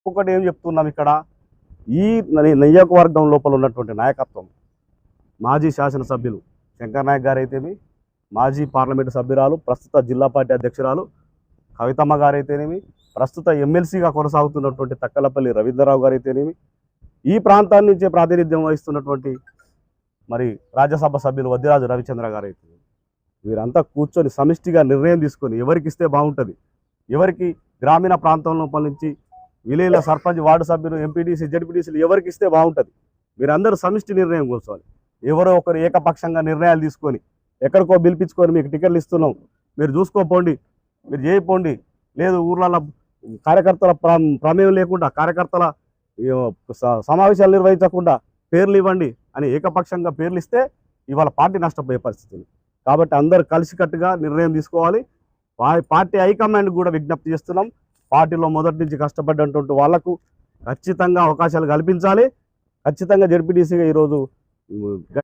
ఇంకొకటి ఏం చెప్తున్నాం ఇక్కడ? ఈ నియోజకవర్గం లోపల ఉన్నటువంటి నాయకత్వం మాజీ శాసనసభ్యులు శంకర్ నాయక్ గారైతేమి మాజీ పార్లమెంటు సభ్యురాలు ప్రస్తుత జిల్లా పార్టీ అధ్యక్షురాలు కవితమ్మ గారు అయితేనేమి ప్రస్తుత ఎమ్మెల్సీగా కొనసాగుతున్నటువంటి తక్కలపల్లి రవీంద్రరావు గారైతేనేమి ఈ ప్రాంతాన్ని నుంచే ప్రాతినిధ్యం వహిస్తున్నటువంటి మరి రాజ్యసభ సభ్యులు వద్దిరాజు రవిచంద్ర గారైతే వీరంతా కూర్చొని సమిష్టిగా నిర్ణయం తీసుకొని ఎవరికి ఇస్తే బాగుంటుంది ఎవరికి గ్రామీణ ప్రాంతం లోపల నుంచి విలేల సర్పంచ్ వార్డు సభ్యులు ఎంపీటీసీ జడ్పీటీసీలు ఎవరికి ఇస్తే బాగుంటుంది. మీరందరూ సమిష్టి నిర్ణయం కూర్చోవాలి ఎవరో ఒకరు ఏకపక్షంగా నిర్ణయాలు తీసుకొని ఎక్కడికో పిలిపించుకొని మీకు టికెట్లు ఇస్తున్నాం. మీరు చూసుకోపోండి మీరు చేయపోండి లేదు ఊర్లలో కార్యకర్తల ప్ర- ప్రమేయం లేకుండా కార్యకర్తల స- సమావేశాలు నిర్వహించకుండా పేర్లు ఇవ్వండి అని ఏకపక్షంగా పేర్లు ఇస్తే ఇవాళ పార్టీ నష్టపోయే పరిస్థితి కాబట్టి అందరు కలిసికట్టుగా నిర్ణయం తీసుకోవాలి. పార్టీ హైకమాండ్ కూడా విజ్ఞప్తి చేస్తున్నాం. పార్టీలో మొదటి నుంచి కష్టపడ్డటువంటి వాళ్ళకు ఖచ్చితంగా అవకాశాలు కల్పించాలి. ఖచ్చితంగా జడ్పీటీసీగా ఈరోజు